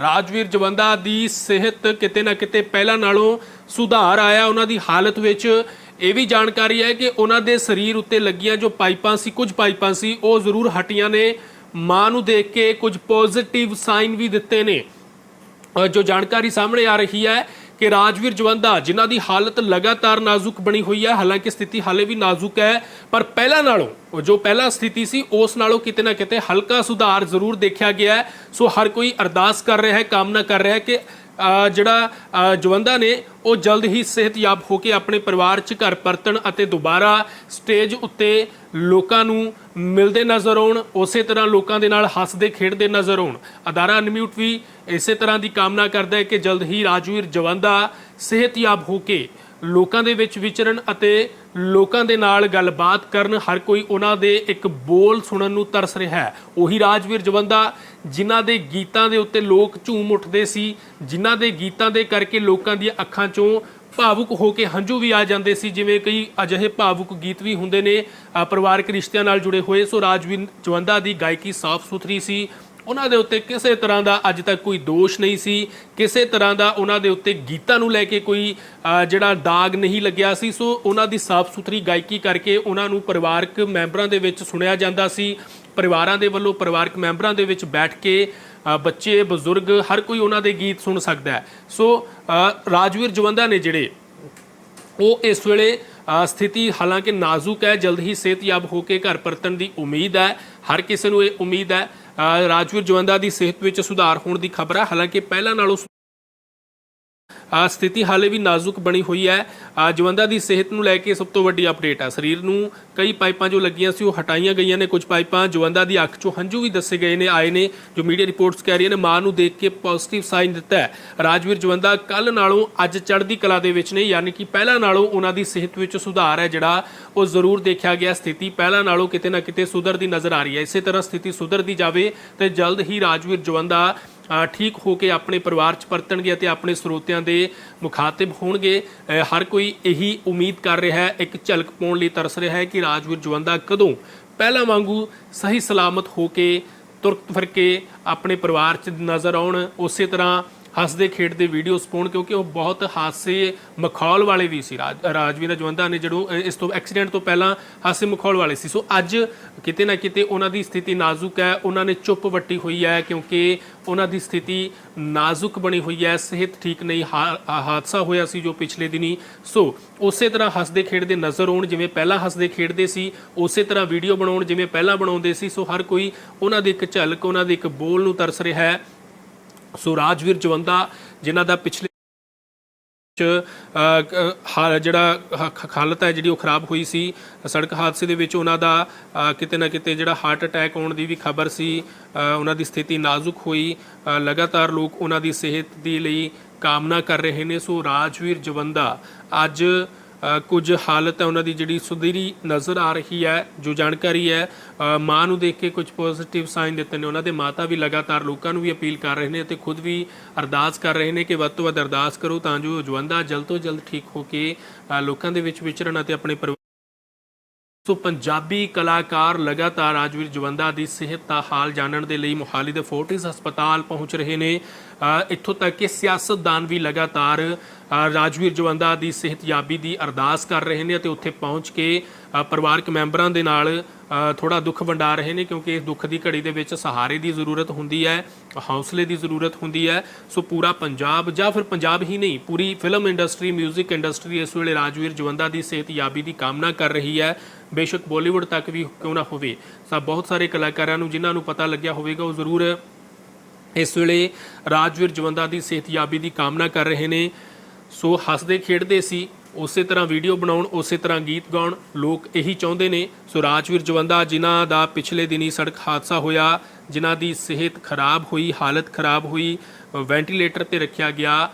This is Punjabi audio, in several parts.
ਰਾਜਵੀਰ ਜਵੰਦਾ ਦੀ ਸਿਹਤ ਕਿਤੇ ਨਾ ਕਿਤੇ ਪਹਿਲਾਂ ਨਾਲੋਂ ਸੁਧਾਰ ਆਇਆ, ਉਹਨਾਂ ਦੀ ਹਾਲਤ ਵਿੱਚ ਇਹ ਵੀ ਜਾਣਕਾਰੀ ਹੈ ਕਿ ਉਹਨਾਂ ਦੇ ਸਰੀਰ ਉੱਤੇ ਲੱਗੀਆਂ ਜੋ ਪਾਈਪਾਂ ਸੀ, ਕੁਝ ਪਾਈਪਾਂ ਸੀ, ਉਹ ਜ਼ਰੂਰ ਹਟੀਆਂ ਨੇ। ਮਾਂ ਨੂੰ ਦੇਖ ਕੇ ਕੁਝ ਪੋਜ਼ਿਟਿਵ ਸਾਈਨ ਵੀ ਦਿੱਤੇ ਨੇ। ਜੋ ਜਾਣਕਾਰੀ ਸਾਹਮਣੇ ਆ ਰਹੀ ਹੈ ਕਿ ਰਾਜਵੀਰ ਜਵੰਦਾ ਜਿਨ੍ਹਾਂ ਦੀ ਹਾਲਤ ਲਗਾਤਾਰ ਨਾਜ਼ੁਕ ਬਣੀ ਹੋਈ ਹੈ ਹਾਲਾਂਕਿ ਸਥਿਤੀ ਹਾਲੇ ਵੀ ਨਾਜ਼ੁਕ ਹੈ ਪਰ ਪਹਿਲਾਂ ਨਾਲੋਂ ਜੋ ਪਹਿਲਾਂ ਸਥਿਤੀ ਸੀ ਉਸ ਨਾਲੋਂ ਕਿਤੇ ਨਾ ਕਿਤੇ ਹਲਕਾ ਸੁਧਾਰ ਜ਼ਰੂਰ ਦੇਖਿਆ ਗਿਆ ਹੈ। ਸੋ ਹਰ ਕੋਈ ਅਰਦਾਸ ਕਰ ਰਿਹਾ ਹੈ ਕਾਮਨਾ ਕਰ ਰਿਹਾ ਹੈ ਕਿ ਜਿਹੜਾ ਅ, ਜਵੰਦਾ ਨੇ ਉਹ ਜਲਦ ਹੀ ਸਿਹਤਯਾਬ ਹੋ ਕੇ ਆਪਣੇ ਪਰਿਵਾਰ 'ਚ ਘਰ ਪਰਤਣ ਅਤੇ ਦੁਬਾਰਾ ਸਟੇਜ ਉੱਤੇ ਲੋਕਾਂ ਨੂੰ ਮਿਲਦੇ ਨਜ਼ਰ ਆਉਣ, ਉਸੇ ਤਰ੍ਹਾਂ ਲੋਕਾਂ ਦੇ ਨਾਲ ਹੱਸਦੇ, ਖੇਡਦੇ ਨਜ਼ਰ ਆਉਣ। ਅਦਾਰਾ ਅਨਮਿਊਟ ਵੀ ਇਸੇ ਤਰ੍ਹਾਂ ਦੀ ਕਾਮਨਾ ਕਰਦਾ ਹੈ ਕਿ ਜਲਦ ਹੀ ਰਾਜਵੀਰ ਜਵੰਦਾ ਸਿਹਤਯਾਬ ਹੋ ਕੇ ਲੋਕਾਂ ਦੇ ਵਿੱਚ ਵਿਚਰਨ ਅਤੇ ਲੋਕਾਂ ਦੇ ਨਾਲ ਗੱਲਬਾਤ ਕਰਨ। ਹਰ ਕੋਈ ਉਹਨਾਂ ਦੇ ਇੱਕ ਬੋਲ ਸੁਣਨ ਨੂੰ ਤਰਸ ਰਿਹਾ ਹੈ। ਉਹੀ ਰਾਜਵੀਰ ਜਵੰਦਾ, ਜਿਨ੍ਹਾਂ ਦੇ ਗੀਤਾਂ ਦੇ ਉੱਤੇ ਲੋਕ ਝੂਮ ਉੱਠਦੇ ਸੀ, ਜਿਨ੍ਹਾਂ ਦੇ ਗੀਤਾਂ ਦੇ ਕਰਕੇ ਲੋਕਾਂ ਦੀਆਂ ਅੱਖਾਂ 'ਚੋਂ ਭਾਵੁਕ ਹੋ ਕੇ ਹੰਝੂ ਵੀ ਆ ਜਾਂਦੇ ਸੀ, ਜਿਵੇਂ ਕਈ ਅਜਿਹੇ ਭਾਵੁਕ ਗੀਤ ਵੀ ਹੁੰਦੇ ਨੇ ਪਰਿਵਾਰਕ ਰਿਸ਼ਤਿਆਂ ਨਾਲ ਜੁੜੇ ਹੋਏ। ਸੋ ਰਾਜਵੀਰ ਜਵੰਦਾ ਦੀ ਗਾਇਕੀ ਸਾਫ਼ ਸੁਥਰੀ ਸੀ। ਉਹਨਾਂ ਦੇ ਉੱਤੇ ਕਿਸੇ ਤਰ੍ਹਾਂ ਦਾ ਅੱਜ ਤੱਕ ਕੋਈ ਦੋਸ਼ ਨਹੀਂ ਸੀ। ਕਿਸੇ ਤਰ੍ਹਾਂ ਦਾ ਉਹਨਾਂ ਦੇ ਉੱਤੇ ਗੀਤਾਂ ਨੂੰ ਲੈ ਕੇ ਕੋਈ ਜਿਹੜਾ ਦਾਗ ਨਹੀਂ ਲੱਗਿਆ ਸੀ। ਸੋ ਉਹਨਾਂ ਦੀ ਸਾਫ਼ ਸੁਥਰੀ ਗਾਇਕੀ ਕਰਕੇ ਉਹਨਾਂ ਨੂੰ ਪਰਿਵਾਰਕ ਮੈਂਬਰਾਂ ਦੇ ਵਿੱਚ ਸੁਣਿਆ ਜਾਂਦਾ ਸੀ। ਪਰਿਵਾਰਾਂ ਦੇ ਵੱਲੋਂ ਪਰਿਵਾਰਕ ਮੈਂਬਰਾਂ ਦੇ ਵਿੱਚ ਬੈਠ ਕੇ ਬੱਚੇ, ਬਜ਼ੁਰਗ, ਹਰ ਕੋਈ ਉਹਨਾਂ ਦੇ ਗੀਤ ਸੁਣ ਸਕਦਾ ਹੈ। ਸੋ ਰਾਜਵੀਰ ਜਵੰਦਾ ਨੇ ਜਿਹੜੇ, ਉਹ ਇਸ ਵੇਲੇ ਸਥਿਤੀ ਹਾਲਾਂਕਿ ਨਾਜ਼ੁਕ ਹੈ, ਜਲਦ ਹੀ ਸਿਹਤਯਾਬ ਹੋ ਕੇ ਘਰ ਪਰਤਣ ਦੀ ਉਮੀਦ ਹੈ, ਹਰ ਕਿਸੇ ਨੂੰ ਇਹ ਉਮੀਦ ਹੈ। ਰਾਜਵੀਰ ਜਵੰਦਾ ਦੀ ਸਿਹਤ ਵਿੱਚ ਸੁਧਾਰ ਹੋਣ ਦੀ ਖਬਰ ਹੈ। ਹਾਲਾਂਕਿ ਪਹਿਲਾਂ ਨਾਲੋਂ ਸਥਿਤੀ ਹਾਲੇ ਵੀ ਨਾਜ਼ੁਕ ਬਣੀ ਹੋਈ ਹੈ। ਆ ਜਵੰਦਾ ਦੀ ਸਿਹਤ ਨੂੰ ਲੈ ਕੇ ਸਭ ਤੋਂ ਵੱਡੀ ਅਪਡੇਟ ਆ। ਸਰੀਰ ਨੂੰ ਕਈ ਪਾਈਪਾਂ ਜੋ ਲੱਗੀਆਂ ਸੀ ਉਹ ਹਟਾਈਆਂ ਗਈਆਂ ਨੇ। ਕੁਝ ਪਾਈਪਾਂ ਜਵੰਦਾ ਦੀ ਅੱਖ 'ਚੋਂ ਹੰਝੂ ਵੀ ਦੱਸੇ ਗਏ ਨੇ, ਆਏ ਨੇ, ਜੋ ਮੀਡੀਆ ਰਿਪੋਰਟਸ ਕਹਿ ਰਹੀਆਂ ਨੇ। ਮਾਂ ਨੂੰ ਦੇਖ ਕੇ ਪੋਜ਼ਿਟਿਵ ਸਾਈਨ ਦਿੱਤਾ ਹੈ। ਰਾਜਵੀਰ ਜਵੰਦਾ ਕੱਲ ਨਾਲੋਂ ਅੱਜ ਚੜ੍ਹਦੀ ਕਲਾ ਦੇ ਵਿੱਚ ਨੇ, ਯਾਨੀ ਕਿ ਪਹਿਲਾਂ ਨਾਲੋਂ ਉਹਨਾਂ ਦੀ ਸਿਹਤ ਵਿੱਚ ਸੁਧਾਰ ਹੈ ਜਿਹੜਾ ਉਹ ਜ਼ਰੂਰ ਦੇਖਿਆ ਗਿਆ ਸਥਿਤੀ। ਪਹਿਲਾਂ ਨਾਲੋਂ ਕਿਤੇ ਨਾ ਕਿਤੇ ਸੁਧਰਦੀ ਨਜ਼ਰ ਆ ਰਹੀ ਹੈ। ਇਸੇ ਤਰ੍ਹਾਂ ਸਥਿਤੀ ਸੁਧਰਦੀ ਜਾਵੇ ਤੇ ਜਲਦ ਹੀ ਰਾਜਵੀਰ ਜਵੰਦਾ ਠੀਕ ਹੋ ਕੇ ਆਪਣੇ ਪਰਿਵਾਰ ਚ ਪਰਤਣਗੇ ਅਤੇ ਆਪਣੇ ਸਰੋਤਿਆਂ ਦੇ ਮੁਖਾਤਿਬ ਹੋਣਗੇ। ਹਰ ਕੋਈ ਇਹੀ ਉਮੀਦ ਕਰ ਰਿਹਾ ਹੈ, ਇੱਕ ਝਲਕ ਪਾਉਣ ਲਈ ਤਰਸ ਰਿਹਾ ਹੈ ਕਿ ਰਾਜਵੀਰ ਜਵੰਦਾ ਕਦੋਂ ਪਹਿਲਾਂ ਵਾਂਗੂ ਸਹੀ ਸਲਾਮਤ ਹੋ ਕੇ ਤੁਰ ਫਿਰ ਕੇ ਆਪਣੇ ਪਰਿਵਾਰ ਚ ਨਜ਼ਰ ਆਉਣ। ਉਸੇ ਤਰ੍ਹਾਂ ਹੱਸਦੇ ਖੇਡਦੇ ਵੀਡੀਓਜ਼ ਪਾਉਣ ਕਿਉਂਕਿ ਉਹ ਬਹੁਤ ਹਾਸੇ ਮਖੌਲ ਵਾਲੇ ਵੀ ਸੀ। ਰਾਜ- ਰਾਜਵੀਰ ਜਵੰਦਾ ਨੇ ਜਦੋਂ ਇਸ ਤੋਂ ਐਕਸੀਡੈਂਟ ਤੋਂ ਪਹਿਲਾਂ ਹਾਸੇ ਮਖੌਲ ਵਾਲੇ ਸੀ। ਸੋ ਅੱਜ ਕਿਤੇ ਨਾ ਕਿਤੇ ਉਹਨਾਂ ਦੀ ਸਥਿਤੀ ਨਾਜ਼ੁਕ ਹੈ। ਉਹਨਾਂ ਨੇ ਚੁੱਪ ਵੱਟੀ ਹੋਈ ਹੈ ਕਿਉਂਕਿ ਉਹਨਾਂ ਦੀ ਸਥਿਤੀ ਨਾਜ਼ੁਕ ਬਣੀ ਹੋਈ ਹੈ। ਸਿਹਤ ਠੀਕ ਨਹੀਂ, ਹਾ- ਹਾਦਸਾ ਹੋਇਆ ਸੀ ਜੋ ਪਿਛਲੇ ਦਿਨੀ। ਸੋ ਉਸੇ ਤਰ੍ਹਾਂ ਹੱਸਦੇ ਖੇਡਦੇ ਨਜ਼ਰ ਆਉਣ, ਜਿਵੇਂ ਪਹਿਲਾਂ ਹੱਸਦੇ ਖੇਡਦੇ ਸੀ, ਉਸੇ ਤਰ੍ਹਾਂ ਵੀਡੀਓ ਬਣਾਉਣ, ਜਿਵੇਂ ਪਹਿਲਾਂ ਬਣਾਉਂਦੇ ਸੀ। ਸੋ ਹਰ ਕੋਈ ਉਹਨਾਂ ਦੀ ਇੱਕ ਝਲਕ, ਉਹਨਾਂ ਦੇ ਇੱਕ ਬੋਲ ਨੂੰ ਤਰਸ ਰਿਹਾ ਹੈ। ਸੋ ਰਾਜਵੀਰ ਜਵੰਦਾ, ਜਿਨ੍ਹਾਂ ਦਾ ਪਿਛਲੇ ਚ ਜਿਹੜਾ ਹਾਲਤ ਹੈ ਜਿਹੜੀ ਉਹ ਖਰਾਬ ਹੋਈ ਸੀ, ਸੜਕ ਹਾਦਸੇ ਦੇ ਵਿੱਚ ਉਹਨਾਂ ਦਾ ਕਿਤੇ ਨਾ ਕਿਤੇ ਜਿਹੜਾ ਹਾਰਟ ਅਟੈਕ ਆਉਣ ਦੀ ਵੀ ਖਬਰ ਸੀ ਉਹਨਾਂ ਦੀ ਸਥਿਤੀ ਨਾਜ਼ੁਕ ਹੋਈ ਲਗਾਤਾਰ ਲੋਕ ਉਹਨਾਂ ਦੀ ਸਿਹਤ ਦੀ ਲਈ ਕਾਮਨਾ ਕਰ ਰਹੇ ਨੇ। ਸੋ ਰਾਜਵੀਰ ਜਵੰਦਾ, ਅੱਜ ਕੁਝ ਹਾਲਤ ਹੈ, ਉਹਨਾਂ ਦੀ ਜਿਹੜੀ ਸੁਧਰੀ ਨਜ਼ਰ ਆ ਰਹੀ ਹੈ, ਜੋ ਜਾਣਕਾਰੀ ਹੈ ਮਾਂ ਨੂੰ ਦੇਖ ਕੇ ਕੁਝ ਪੋਜ਼ਿਟਿਵ ਸਾਈਨ ਦਿੱਤੇ ਨੇ, ਉਹਨਾਂ ਦੇ ਮਾਤਾ ਵੀ ਲਗਾਤਾਰ ਲੋਕਾਂ ਨੂੰ ਵੀ ਅਪੀਲ ਕਰ ਰਹੇ ਨੇ ਤੇ ਖੁਦ ਵੀ ਅਰਦਾਸ ਕਰ ਰਹੇ ਨੇ ਕਿ ਵੱਧ ਤੋਂ ਵੱਧ ਅਰਦਾਸ ਕਰੋ ਤਾਂ ਜੋ ਜਵੰਦਾ ਜਲਦ ਤੋਂ ਜਲਦ ਠੀਕ ਹੋ ਕੇ ਲੋਕਾਂ ਦੇ ਵਿੱਚ ਵਿਚਰਨ ਅਤੇ ਆਪਣੇ ਪਰਿਵਾਰ ਸੋ ਪੰਜਾਬੀ ਕਲਾਕਾਰ ਲਗਾਤਾਰ ਰਾਜਵੀਰ ਜਵੰਦਾ ਦੀ ਸਿਹਤ ਦਾ ਹਾਲ ਜਾਣਨ ਦੇ ਲਈ ਮੋਹਾਲੀ ਦੇ ਫੋਰਟਿਸ ਹਸਪਤਾਲ ਪਹੁੰਚ ਰਹੇ ਨੇ। ਇੱਥੋਂ ਤੱਕ ਕਿ ਸਿਆਸਤਦਾਨ ਵੀ ਲਗਾਤਾਰ ਰਾਜਵੀਰ ਜਵੰਦਾ ਦੀ ਸਿਹਤਯਾਬੀ ਦੀ ਅਰਦਾਸ ਕਰ ਰਹੇ ਨੇ ਅਤੇ ਉੱਥੇ ਪਹੁੰਚ ਕੇ ਪਰਿਵਾਰਕ ਮੈਂਬਰਾਂ ਦੇ ਨਾਲ ਥੋੜਾ ਦੁੱਖ ਵੰਡਾ ਰਹੇ ਨੇ ਕਿਉਂਕਿ ਇਸ ਦੁੱਖ ਦੀ ਘੜੀ ਦੇ ਵਿੱਚ ਸਹਾਰੇ ਦੀ ਜ਼ਰੂਰਤ ਹੁੰਦੀ ਹੈ, ਹੌਸਲੇ ਦੀ ਜ਼ਰੂਰਤ ਹੁੰਦੀ ਹੈ। ਸੋ ਪੂਰਾ ਪੰਜਾਬ ਜਾਂ ਫਿਰ ਪੰਜਾਬ ਹੀ ਨਹੀਂ, ਪੂਰੀ ਫਿਲਮ ਇੰਡਸਟਰੀ 뮤직 ਇੰਡਸਟਰੀ ਇਸ ਵੇਲੇ ਰਾਜਵੀਰ ਜਵੰਦਾ ਦੀ ਸਿਹਤਯਾਬੀ ਦੀ ਕਾਮਨਾ ਕਰ ਰਹੀ ਹੈ। ਬੇਸ਼ੱਕ ਬਾਲੀਵੁੱਡ ਤੱਕ ਵੀ ਕਿਉਂ ਨਾ ਹੋਵੇ। ਸਾ ਬਹੁਤ ਸਾਰੇ ਕਲਾਕਾਰਾਂ ਨੂੰ ਜਿਨ੍ਹਾਂ ਨੂੰ ਪਤਾ ਲੱਗਿਆ ਹੋਵੇਗਾ, ਉਹ ਜ਼ਰੂਰ ਇਸ ਵੇਲੇ ਰਾਜਵੀਰ ਜਵੰਦਾ ਦੀ ਸਿਹਤਯਾਬੀ ਦੀ ਕਾਮਨਾ ਕਰ ਰਹੇ ਨੇ। ਸੋ ਹੱਸਦੇ ਖੇਡਦੇ ਸੀ। ਉਸੇ ਤਰ੍ਹਾਂ ਵੀਡੀਓ ਬਣਾਉਣ, ਉਸੇ ਤਰ੍ਹਾਂ ਗੀਤ ਗਾਉਣ, ਲੋਕ ਇਹੀ ਚਾਹੁੰਦੇ ਨੇ। ਸੋ ਰਾਜਵੀਰ ਜਵੰਦਾ, ਜਿਨ੍ਹਾਂ ਦਾ ਪਿਛਲੇ ਦਿਨੀ ਸੜਕ ਹਾਦਸਾ ਹੋਇਆ, ਜਿਨ੍ਹਾਂ ਦੀ ਸਿਹਤ ਖਰਾਬ ਹੋਈ, ਹਾਲਤ ਖਰਾਬ ਹੋਈ, ਵੈਂਟੀਲੇਟਰ ਤੇ ਰੱਖਿਆ ਗਿਆ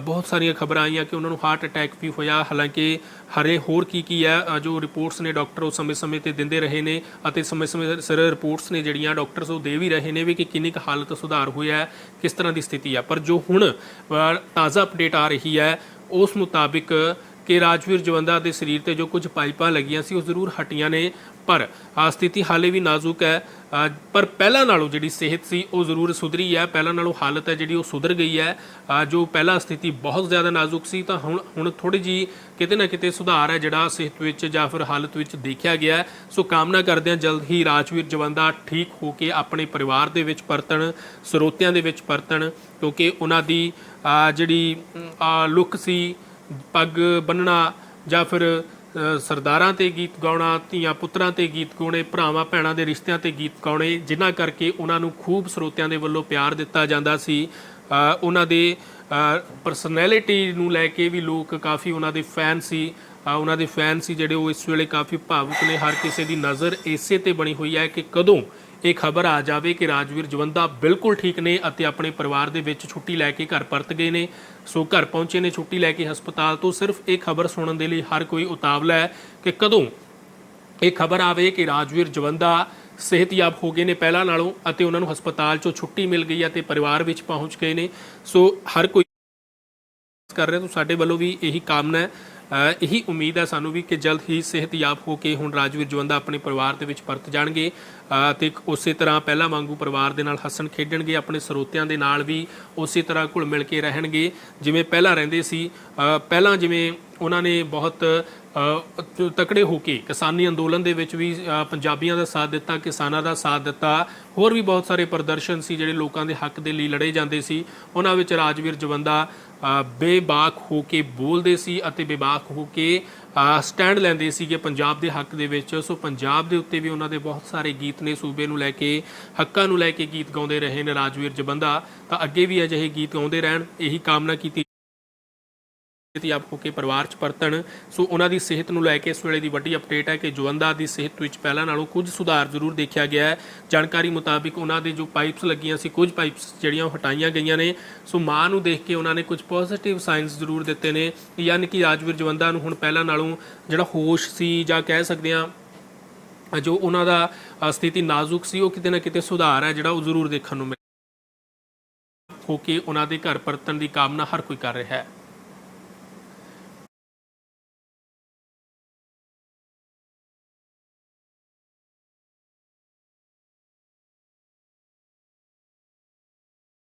ਬਹੁਤ ਸਾਰੀਆਂ ਖਬਰਾਂ ਆਈਆਂ ਕਿ ਉਹਨਾਂ ਨੂੰ ਹਾਰਟ ਅਟੈਕ ਵੀ ਹੋਇਆ। ਹਾਲਾਂਕਿ ਹਰੇ ਹੋਰ ਕੀ ਕੀ ਹੈ ਜੋ ਰਿਪੋਰਟਸ ਨੇ ਡਾਕਟਰ ਉਹ ਸਮੇਂ-ਸਮੇਂ ਤੇ ਦਿੰਦੇ ਰਹੇ ਨੇ ਅਤੇ ਸਮੇਂ-ਸਮੇਂ ਸਿਰ, ਰਿਪੋਰਟਸ ਨੇ ਜਿਹੜੀਆਂ ਡਾਕਟਰਸ ਉਹ ਦੇ ਵੀ ਰਹੇ ਨੇ ਵੀ ਕਿ ਕਿੰਨੀ ਕੁ ਹਾਲਤ ਸੁਧਾਰ ਹੋਇਆ ਹੈ, ਕਿਸ ਤਰ੍ਹਾਂ ਦੀ ਸਥਿਤੀ ਹੈ। ਪਰ ਜੋ ਹੁਣ ਤਾਜ਼ਾ ਅਪਡੇਟ ਆ ਰਹੀ ਹੈ, ਉਸ ਮੁਤਾਬਿਕ ਕਿ ਰਾਜਵੀਰ ਜਵੰਦਾ ਦੇ ਸਰੀਰ ਤੇ ਜੋ ਕੁਝ ਪਾਈਪਾਂ ਲੱਗੀਆਂ ਸੀ, ਉਹ ਜ਼ਰੂਰ ਹਟੀਆਂ ਨੇ, ਪਰ ਆ ਸਥਿਤੀ ਹਾਲੇ ਵੀ ਨਾਜ਼ੁਕ ਹੈ। ਪਰ ਪਹਿਲਾਂ ਨਾਲੋਂ ਜਿਹੜੀ ਸਿਹਤ ਸੀ, ਉਹ ਜ਼ਰੂਰ ਸੁਧਰੀ ਹੈ। ਪਹਿਲਾਂ ਨਾਲੋਂ ਹਾਲਤ ਹੈ ਜਿਹੜੀ, ਉਹ ਸੁਧਰ ਗਈ ਹੈ। ਜੋ ਪਹਿਲਾਂ ਸਥਿਤੀ ਬਹੁਤ ਜ਼ਿਆਦਾ ਨਾਜ਼ੁਕ ਸੀ, ਤਾਂ ਹੁਣ ਹੁਣ ਥੋੜੀ ਜੀ ਕਿਤੇ ਨਾ ਕਿਤੇ ਸੁਧਾਰ ਹੈ ਜਿਹੜਾ ਸਿਹਤ ਵਿੱਚ ਜਾਂ ਫਿਰ ਹਾਲਤ ਵਿੱਚ ਦੇਖਿਆ ਗਿਆ ਸੋ ਕਾਮਨਾ ਕਰਦੇ ਹਾਂ ਜਲਦ ਹੀ ਰਾਜਵੀਰ ਜਵੰਦਾ ਠੀਕ ਹੋ ਕੇ ਆਪਣੇ ਪਰਿਵਾਰ ਦੇ ਵਿੱਚ ਪਰਤਣ, ਸਰੋਤਿਆਂ ਦੇ ਵਿੱਚ ਪਰਤਣ, ਕਿਉਂਕਿ ਉਹਨਾਂ ਦੀ ਜਿਹੜੀ ਲੁੱਕ ਸੀ ਪੱਗ ਬੰਨਣਾ ਜਾਂ ਫਿਰ ਸਰਦਾਰਾਂ ਤੇ ਗੀਤ ਗਾਉਣਾ, ਧੀਆਂ ਪੁੱਤਰਾਂ ਤੇ ਗੀਤ ਗਾਉਣੇ, ਭਰਾਵਾਂ ਭੈਣਾਂ ਦੇ ਰਿਸ਼ਤਿਆਂ ਤੇ ਗੀਤ ਗਾਉਣੇ, ਜਿਨ੍ਹਾਂ ਕਰਕੇ ਉਹਨਾਂ ਨੂੰ ਖੂਬ ਸਰੋਤਿਆਂ ਦੇ ਵੱਲੋਂ ਪਿਆਰ ਦਿੱਤਾ ਜਾਂਦਾ ਸੀ। ਉਹਨਾਂ ਦੇ ਪਰਸਨੈਲਿਟੀ ਨੂੰ ਲੈ ਕੇ ਵੀ ਲੋਕ ਕਾਫੀ ਉਹਨਾਂ ਦੇ ਫੈਨ ਸੀ। ਉਹਨਾਂ ਦੇ ਫੈਨ ਸੀ ਜਿਹੜੇ ਉਹ ਇਸ ਵੇਲੇ ਕਾਫੀ ਭਾਵੁਕ ਨੇ। ਹਰ ਕਿਸੇ ਦੀ ਨਜ਼ਰ ਇਸੇ ਤੇ ਬਣੀ ਹੋਈ ਹੈ ਕਿ ਕਦੋਂ ਇਹ ਖਬਰ ਆ ਜਾਵੇ ਕਿ ਰਾਜਵੀਰ ਜਵੰਦਾ ਬਿਲਕੁਲ ਠੀਕ ਨੇ ਅਤੇ ਆਪਣੇ ਪਰਿਵਾਰ ਦੇ ਵਿੱਚ ਛੁੱਟੀ ਲੈ ਕੇ ਘਰ ਪਰਤ ਗਏ ਨੇ। ਸੋ ਘਰ ਪਹੁੰਚੇ ਨੇ, ਛੁੱਟੀ ਲੈ ਕੇ ਹਸਪਤਾਲ ਤੋਂ ਸਿਰਫ ਇਹ ਖਬਰ ਸੁਣਨ ਦੇ ਲਈ ਹਰ ਕੋਈ ਉਤਾਵਲਾ ਹੈ ਕਿ ਕਦੋਂ ਇਹ ਖਬਰ ਆਵੇ ਕਿ ਰਾਜਵੀਰ ਜਵੰਦਾ ਸਿਹਤਯਾਬ ਹੋ ਗਏ ਨੇ ਪਹਿਲਾਂ ਨਾਲੋਂ ਅਤੇ ਉਹਨਾਂ ਨੂੰ ਹਸਪਤਾਲ ਚੋਂ ਛੁੱਟੀ ਮਿਲ ਗਈ ਹੈ ਤੇ ਪਰਿਵਾਰ ਵਿੱਚ ਪਹੁੰਚ ਗਏ ਨੇ। ਸੋ ਹਰ ਕੋਈ ਕਰ ਰਿਹਾ ਤਾਂ ਸਾਡੇ ਵੱਲੋਂ ਵੀ ਇਹੀ ਕਾਮਨਾ ਹੈ। ਇਹੀ ਉਮੀਦ ਹੈ ਸਾਨੂੰ ਵੀ ਕਿ ਜਲਦ ਹੀ ਸਿਹਤਯਾਬ ਹੋ ਕੇ ਹੁਣ ਰਾਜਵੀਰ ਜਵੰਦਾ ਆਪਣੇ ਪਰਿਵਾਰ ਦੇ ਵਿੱਚ ਪਰਤ ਜਾਣਗੇ। ਤੇ ਉਸੇ ਤਰ੍ਹਾਂ ਪਹਿਲਾਂ ਵਾਂਗੂ ਪਰਿਵਾਰ ਦੇ ਨਾਲ ਹੱਸਣ ਖੇਡਣਗੇ, ਆਪਣੇ ਸਰੋਤਿਆਂ ਦੇ ਨਾਲ ਵੀ ਉਸੇ ਤਰ੍ਹਾਂ ਘੁਲ ਮਿਲ ਕੇ ਰਹਿਣਗੇ। ਜਿਵੇਂ ਪਹਿਲਾਂ ਰਹਿੰਦੇ ਸੀ ਪਹਿਲਾਂ ਜਿਵੇਂ ਉਹਨਾਂ ਨੇ ਬਹੁਤ ਤਕੜੇ ਹੋ ਕੇ ਕਿਸਾਨੀ ਅੰਦੋਲਨ ਦੇ ਵਿੱਚ ਵੀ ਪੰਜਾਬੀਆਂ ਦਾ ਸਾਥ ਦਿੱਤਾ, ਕਿਸਾਨਾਂ ਦਾ ਸਾਥ ਦਿੱਤਾ। ਹੋਰ ਵੀ ਬਹੁਤ ਸਾਰੇ ਪ੍ਰਦਰਸ਼ਨ ਸੀ ਜਿਹੜੇ ਲੋਕਾਂ ਦੇ ਹੱਕ ਦੇ ਲਈ ਲੜੇ ਜਾਂਦੇ ਸੀ। ਉਹਨਾਂ ਵਿੱਚ ਰਾਜਵੀਰ ਜਵੰਦਾ ਬੇਬਾਕ ਹੋ ਕੇ ਬੋਲਦੇ ਸੀ ਅਤੇ ਬੇਬਾਕ ਹੋ ਕੇ ਸਟੈਂਡ ਲੈਂਦੇ ਸੀਗੇ ਪੰਜਾਬ ਦੇ ਹੱਕ ਦੇ ਵਿੱਚ। ਸੋ ਪੰਜਾਬ ਦੇ ਉੱਤੇ ਵੀ ਉਹਨਾਂ ਦੇ ਬਹੁਤ ਸਾਰੇ ਗੀਤ ਨੇ। ਸੂਬੇ ਨੂੰ ਲੈ ਕੇ, ਹੱਕਾਂ ਨੂੰ ਲੈ ਕੇ ਗੀਤ ਗਾਉਂਦੇ ਰਹੇ ਨੇ ਰਾਜਵੀਰ ਜਵੰਦਾ। ਤਾਂ ਅੱਗੇ ਵੀ ਅਜਿਹੇ ਗੀਤ ਗਾਉਂਦੇ ਰਹਿਣ, ਇਹੀ ਕਾਮਨਾ ਕੀਤੀ ਸਿਹਤਯਾਬ ਹੋ ਕੇ ਪਰਿਵਾਰ ਚ ਪਰਤਣ। ਸੋ ਉਹਨਾਂ ਦੀ ਸਿਹਤ ਨੂੰ ਲੈ ਕੇ ਇਸ ਵੇਲੇ ਦੀ ਵੱਡੀ ਅਪਡੇਟ ਹੈ ਕਿ ਜਵੰਦਾ ਦੀ ਸਿਹਤ ਵਿੱਚ ਪਹਿਲਾਂ ਨਾਲੋਂ ਕੁਝ ਸੁਧਾਰ ਜ਼ਰੂਰ ਦੇਖਿਆ ਗਿਆ ਹੈ। ਜਾਣਕਾਰੀ ਮੁਤਾਬਿਕ ਉਹਨਾਂ ਦੇ ਜੋ ਪਾਈਪਸ ਲੱਗੀਆਂ ਸੀ, ਕੁਝ ਪਾਈਪਸ ਜਿਹੜੀਆਂ ਉਹ ਹਟਾਈਆਂ ਗਈਆਂ ਨੇ। ਸੋ ਮਾਂ ਨੂੰ ਦੇਖ ਕੇ ਉਹਨਾਂ ਨੇ ਕੁਝ ਪੋਜ਼ਿਟਿਵ ਸਾਈਨਸ ਜ਼ਰੂਰ ਦਿੱਤੇ ਨੇ। ਯਾਨੀ ਕਿ ਰਾਜਵੀਰ ਜਵੰਦਾ ਨੂੰ ਹੁਣ ਪਹਿਲਾਂ ਨਾਲੋਂ ਜਿਹੜਾ ਹੋਸ਼ ਸੀ ਜਾਂ ਕਹਿ ਸਕਦੇ ਹਾਂ, ਜੋ ਉਹਨਾਂ ਦਾ ਸਥਿਤੀ ਨਾਜ਼ੁਕ ਸੀ, ਉਹ ਕਿਤੇ ਨਾ ਕਿਤੇ ਸੁਧਾਰ ਹੈ ਜਿਹੜਾ ਉਹ ਜ਼ਰੂਰ ਦੇਖਣ ਨੂੰ ਮਿਲ ਹੋ ਕੇ ਉਹਨਾਂ ਦੇ ਘਰ ਪਰਤਣ ਦੀ ਕਾਮਨਾ ਹਰ ਕੋਈ ਕਰ ਰਿਹਾ ਹੈ।